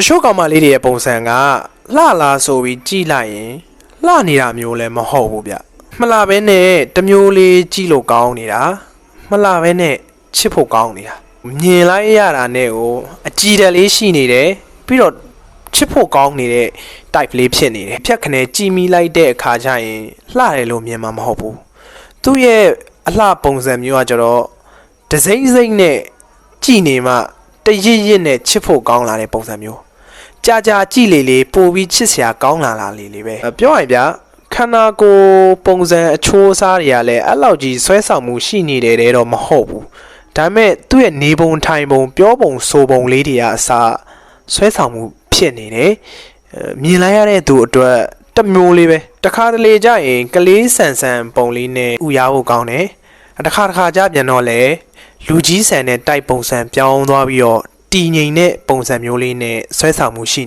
တချို့ကောင်မလေးတွေရဲ့ပုံစံကလှလာဆိုပြီးကြည့်လိုက်ရင်လှနေတာမျိုးလည်းမဟုတ်ဘူးဗျမလှဘဲနဲ့တစ်မျိုးလေးကြည့်လို့ကောင်းနေတာမလှဘဲနဲ့ချစ်ဖို့ကောင်းနေတာမြင်လိုက်ရတာနဲ့ကိုအကြည်တက်လေးရှိနေတယ်ပြီးတော့ချစ်ဖို့ကောင်းနေတဲ့ type လေးဖြစ်နေတယ်ဖြတ်ခနဲကြည်မိလိုက်တဲ့အခါကျရင်လှတယ်လို့မြင်မှာမဟုတ်ဘူးသူ့ရဲ့အလှပုံစံမျိုးကကျတော့ဒစိမ့်စိမ့်နဲ့ကြည်နေမှတရစ်ရစ်နဲ့ချစ်ဖို့ကောင်းလာတဲ့ပုံစံမျိုး ကြာကြာကြည့်လေလေပို့ပြီးချစ်စရာကောင်းလာလာလေလေပဲအဲ့ပြောရရင်ဗျာခန္ဓာကိုယ်ပုံစံအချိုးအစားတွေကလည်းအဲ့လောက်ကြီးဆွဲဆောင်မှုရှိနေတယ်တဲ့တော့မဟုတ်ဘူးဒါပေမဲ့သူ့ရဲ့နေပုံထိုင်ပုံပြောပုံဆိုပုံလေးတွေကအစားဆွဲဆောင်မှုဖြစ်နေတယ်အဲမြင်လိုက်ရတဲ့သူအတွက်တစ်မျိုးလေးပဲတခါတလေကြရင်ကလေးဆန်ဆန်ပုံလေးနဲ့ဥရဖို့ကောင်းတယ်တခါတခါကြပြန်တော့လေလူကြီးဆန်တဲ့တိုက်ပုံစံပြောင်းသွားပြီးတော့ တည်ငြိမ်တဲ့ပုံစံမျိုးလေးနဲ့ဆွဲဆောင်မှုရှိ